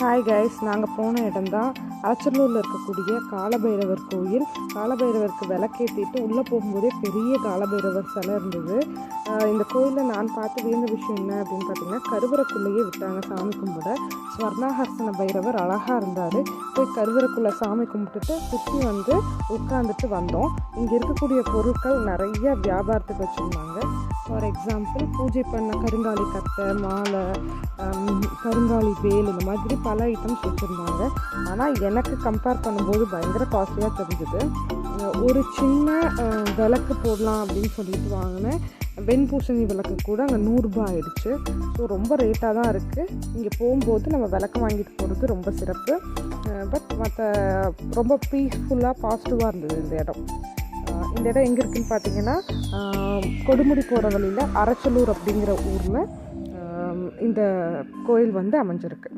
Hi guys நாங்கள் போன இடம்தான் அலச்சலூரில் இருக்கக்கூடிய காலபைரவர் கோயில். காலபைரவருக்கு விளக்கேற்றிட்டு உள்ளே போகும்போதே பெரிய காலபைரவர் சிலை இருந்தது. இந்த கோயிலில் நான் பார்த்து வியந்த விஷயம் என்ன அப்படின்னு பார்த்தீங்கன்னா கருவறைக்குள்ளேயே விட்டாங்க சாமி கும்பிட. ஸ்வர்ணாஹர்சன பைரவர் அழகாக இருந்தார். போய் கருவறைக்குள்ளே சாமி கும்பிட்டுட்டு சுற்றி வந்து உட்காந்துட்டு வந்தோம். இங்கே இருக்கக்கூடிய பொருட்கள் நிறைய வியாபாரத்துக்கு வச்சுருந்தாங்க. ஃபார் எக்ஸாம்பிள் பூஜை பண்ண கருங்காலி கட்டை மாலை கருங்காலி வேல் இந்த மாதிரி பல ஐட்டம்ஸ் வச்சுருந்தாங்க. ஆனால் எனக்கு கம்பேர் பண்ணும்போது பயங்கர காஸ்ட்லியாக தெரிஞ்சுது. ஒரு சின்ன விளக்கு போடலாம் அப்படின்னு சொல்லிட்டு வாங்கினேன் வெண்பூசணி விளக்கு கூட அங்கே நூறுரூபா ஆயிடுச்சு. ஸோ ரொம்ப ரேட்டாக தான் இருக்குது இங்கே போகும்போது நம்ம விளக்கு வாங்கிட்டு போகிறது ரொம்ப சிறப்பு. பட் மற்ற ரொம்ப பீஸ்ஃபுல்லாக பாசிட்டிவாக இருந்தது இந்த இடம். இந்த இடம் எங்கே இருக்குன்னு பார்த்தீங்கன்னா கொடுமுடி போகிற வழியில் அரச்சலூர் அப்படிங்கிற ஊரில் இந்த கோயில் வந்து அமைஞ்சிருக்கு.